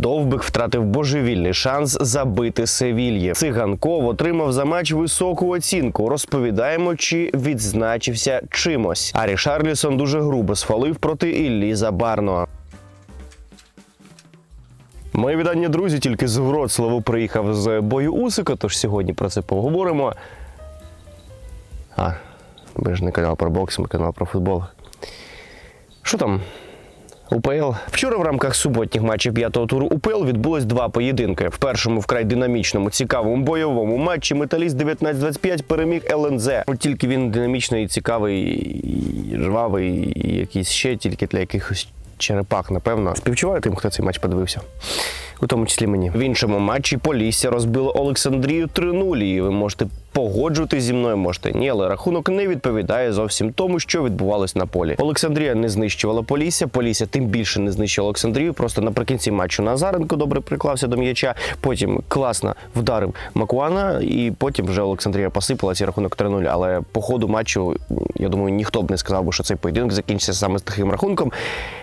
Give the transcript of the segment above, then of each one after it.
Довбик втратив божевільний шанс забити Севільє. Циганков отримав за матч високу оцінку. Розповідаємо, чи відзначився чимось. А Рішарлісон дуже грубо сфалив проти Іллі Забарного. Моє вітання, друзі, тільки з Вроцлаву приїхав з бою Усика, тож сьогодні про це поговоримо. А, ми ж не канал про бокс, ми канал про футбол. Що там? УПЛ. Вчора в рамках суботніх матчів п'ятого туру УПЛ відбулось два поєдинки. В першому вкрай динамічному, цікавому бойовому матчі металіст 19-25 переміг ЛНЗ. От тільки він динамічний, цікавий, жвавий, і якийсь ще тільки для якихось черепах, напевно. Співчуваю тим, хто цей матч подивився. У тому числі мені. В іншому матчі Полісся розбило Олександрію 3-0. І ви можете погоджуватись зі мною, можете ні, але рахунок не відповідає зовсім тому, що відбувалось на полі. Олександрія не знищувала Полісся, Полісся тим більше не знищила Олександрію. Просто наприкінці матчу Назаренко добре приклався до м'яча. Потім класно вдарив Макуана, і потім вже Олександрія посипалась і рахунок 3-0. Але по ходу матчу, я думаю, ніхто б не сказав би, що цей поєдинок закінчиться саме з таким рахунком.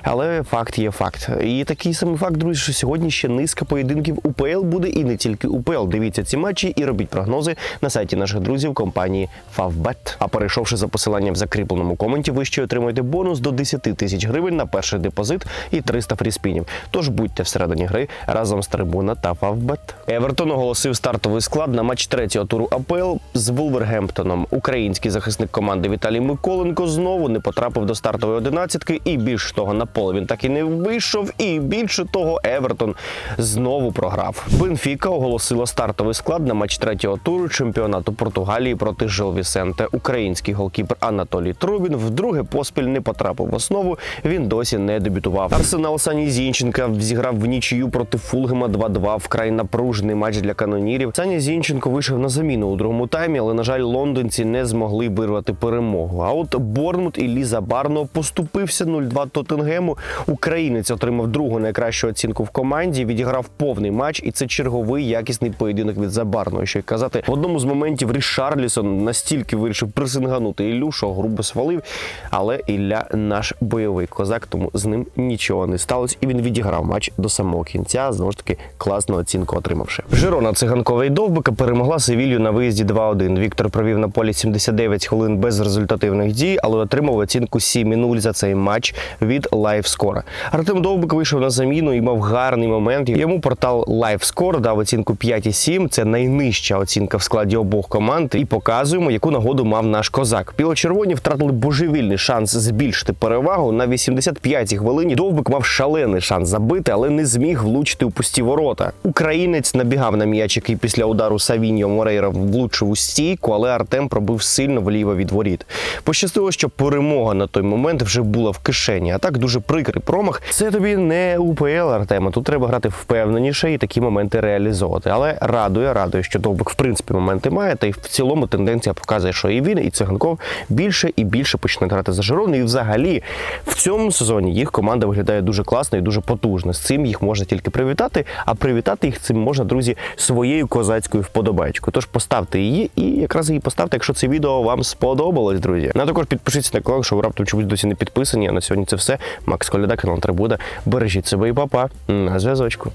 Але факт є факт. І такий самий факт, друзі, що сьогодні ще низка поєдинків УПЛ буде і не тільки УПЛ. Дивіться ці матчі і робіть прогнози на сайті наших друзів компанії Favbet. А перейшовши за посиланням в закріпленому коменті, ви ще отримаєте бонус до 10 тисяч гривень на перший депозит і 300 фріспінів. Тож будьте всередині гри разом з Трибуна та Favbet. Евертон оголосив стартовий склад на матч третього туру АПЛ з Вулвергемптоном. Український захисник команди Віталій Миколенко знову не потрапив до стартової одинадцятки, і більш того, на поле він так і не вийшов. І більше того, Евертон знову програв. Бенфіка оголосила стартовий склад на матч третього туру чемпіонату Португалії проти Жил Вісенте. Український голкіпер Анатолій Трубін вдруге поспіль не потрапив в основу. Він досі не дебютував. Арсенал Сані Зінченка зіграв в нічию проти Фулгема 2-2. Вкрай напружений матч для канонірів. Саня Зінченко вийшов на заміну у другому таймі, але на жаль, лондонці не змогли вирвати перемогу. А от Борнмут і Ліза Барно поступився 0-2 Тоттенгему. Українець отримав другу найкращу оцінку в команді. Відіграв повний матч, і це черговий якісний поєдинок від Забарного. Що й казати, в одному з моментів Рішарлісон настільки вирішив присинганути Іллю, що грубо свалив. Але Ілля наш бойовий козак, тому з ним нічого не сталося, і він відіграв матч до самого кінця. Знову ж таки, класну оцінку отримавши. Жирона Циганкова і Довбика перемогла Севілью на виїзді 2-1. Віктор провів на полі 79 хвилин без результативних дій, але отримав оцінку 7-0 за цей матч від LiveScore. Артем Довбик вийшов на заміну і мав гарний момент. Йому портал LiveScore дав оцінку 5,7. Це найнижча оцінка в складі обох команд. І показуємо, яку нагоду мав наш козак. Біло-червоні втратили божевільний шанс збільшити перевагу на 85-й хвилині. Довбик мав шалений шанс забити, але не зміг влучити у пусті ворота. Українець набігав на м'яч, який після удару Савіньо Морейра влучив у стійку, але Артем пробив сильно вліво від воріт. Пощастило, що перемога на той момент вже була в кишені. А так дуже прикрий промах. Це тобі не УПЛ, Артема. Тут треба грати впевненіше і такі моменти реалізовувати. Але радує, радує, що Довбик в принципі моменти має. Та й в цілому тенденція показує, що і він, і Циганков більше і більше почне грати за Жирон. І взагалі в цьому сезоні їх команда виглядає дуже класно і дуже потужно. З цим їх можна тільки привітати. А привітати їх цим можна, друзі, своєю козацькою вподобайкою. Тож поставте її і якраз її поставте, якщо це відео вам сподобалось, друзі. Ну а також підпишіться на канал, якщо ви раптом чомусь досі не підписані. А на сьогодні це все. Макс Коляда, канал Трибуда. Бережіть себе і папа. На зв'язочку.